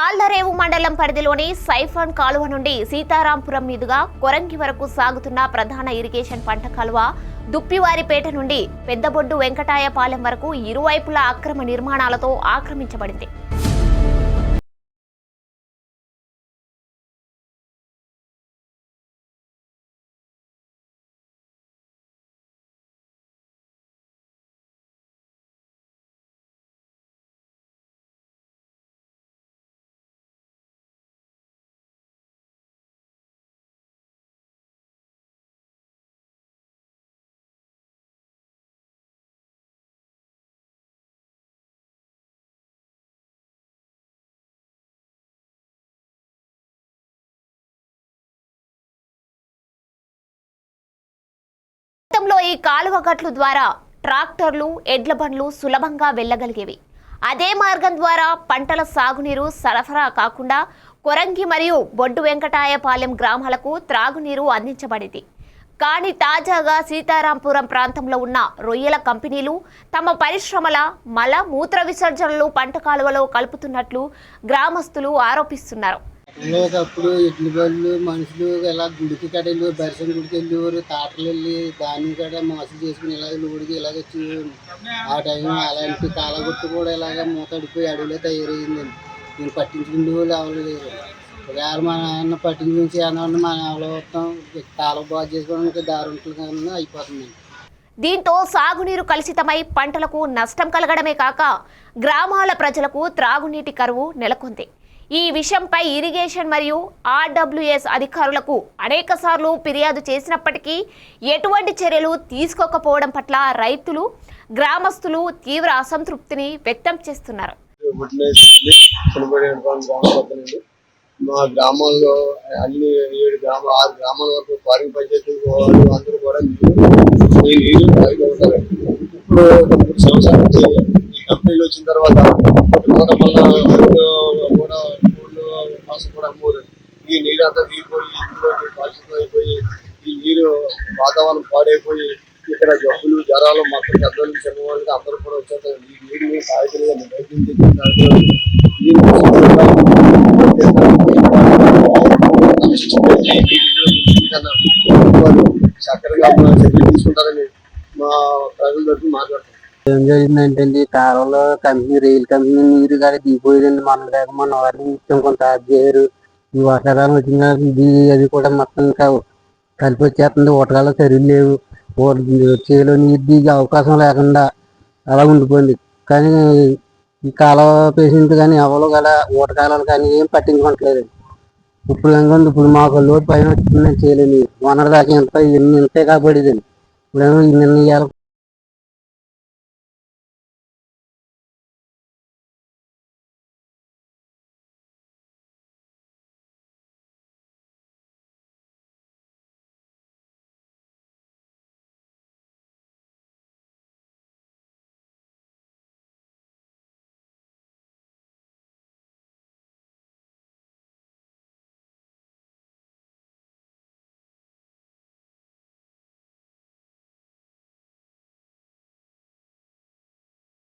తాళ్ళరేవు మండలం పరిధిలోని సైఫాన్ కాలువ నుండి సీతారాంపురం మీదుగా కొరంగి వరకు సాగుతున్న ప్రధాన ఇరిగేషన్ పంట కాలువ దుప్పివారిపేట నుండి పెద్దబొడ్డు వెంకటాయపాలెం వరకు ఇరువైపులా అక్రమ నిర్మాణాలతో ఆక్రమించబడింది. గతంలో ఈ కాలువ గట్లు ద్వారా ట్రాక్టర్లు ఎడ్ల బండ్లు సులభంగా వెళ్ళగలిగేవి. అదే మార్గం ద్వారా పంటల సాగునీరు సరఫరా కాకుండా కొరంగి మరియు బొడ్డు వెంకటాయపాలెం గ్రామాలకు త్రాగునీరు అందించబడింది. కానీ తాజాగా సీతారాంపురం ప్రాంతంలో ఉన్న రొయ్యల కంపెనీలు తమ పరిశ్రమల మల మూత్ర విసర్జనలు పంట కాలువలో కలుపుతున్నట్లు గ్రామస్తులు ఆరోపిస్తున్నారు. ఒకప్పుడు ఇడ్లీ బళ్ళు మనుషులు ఇలా గుడికి కడ వెళ్ళి దర్శనం గుడికి వెళ్ళేవారు తాటలు వెళ్ళి దాన్ని కూడా మోసం చేసుకుని ఇలాగ లూడికి ఇలాగ వచ్చి ఆ టైం అలాంటి కాలగొట్టు కూడా ఇలాగ మూతడిపోయి అడవిలో తయారైంది నేను పట్టించుకునే వాళ్ళు ఎవరు లేరు. ఒకవేళ మా నాన్న పట్టించుకుని ఏమన్నా మా నాన్న కాలం బాగు చేసుకోవడానికి దారి ఉంటుంది కానీ అయిపోతుందండి. దీంతో సాగునీరు కలుషితమై పంటలకు నష్టం కలగడమే కాక గ్రామాల ప్రజలకు త్రాగునీటి కరువు నెలకొంది. ఈ విషయంపై ఇరిగేషన్ మరియు ఆర్డబ్ల్యూఎస్ అధికారులకు అనేక సార్లు ఫిర్యాదు చేసినప్పటికీ ఎటువంటి చర్యలు తీసుకోకపోవడం పట్ల రైతులు గ్రామస్తులు తీవ్ర అసంతృప్తిని వ్యక్తం చేస్తున్నారు. మా గ్రామంలో అన్ని ఏడు గ్రామ ఆరు గ్రామాల వరకు పార్టీ పంచాయతీ వాళ్ళు అందరూ కూడా నీరు ఈ ఉంటారు. ఇప్పుడు ఒక మూడు సంవత్సరాల నుంచి ఈ కంపెనీలు వచ్చిన తర్వాత వల్ల మళ్ళా ఊళ్ళో కూడా ఊళ్ళో మాసం కూడా అమ్మూరు ఈ నీరు అంతా దిగిపోయి ఇంట్లో కాలుష్యం అయిపోయి ఈ నీరు వాతావరణం పాడైపోయి ఇక్కడ జబ్బులు జ్వరాలు మొత్తం పెద్దలు చిన్నవాళ్ళకి అందరూ కూడా వచ్చేస్తారు. ఈ నీటిని సాయకులుగా వైద్యం చక్కగా చర్యలు తీసుకుంటారని మా ప్రజల తరఫున మాట్లాడుతున్నాం ఏం జరిగిందంటే అండి కాలంలో కంపెనీ రైలు కంపెనీ నీరు కానీ దిగిపోయిందండి. మన లేక మన వారిని కొంత అది చేయరు ఈ వర్షాకాలం వచ్చిన అది కూడా మొత్తం కలిపి వచ్చేస్తుంది. ఊటకాలు చర్యలు లేవు. చేలో నీరు దిగే అవకాశం లేకుండా అలా ఉండిపోయింది. కానీ ఈ కాలువ పేషెంట్ కానీ ఎవరు గల ఊటకాలాలు కానీ ఏం పట్టించుకోవట్లేదు. ఇప్పుడు కనుక ఉంది, ఇప్పుడు మాకు లోటు పైన వచ్చిందని చేయలేని వనరు దాకా ఎంత ఎన్ని ఇంతే కాబడిదండి ఇప్పుడు నిన్న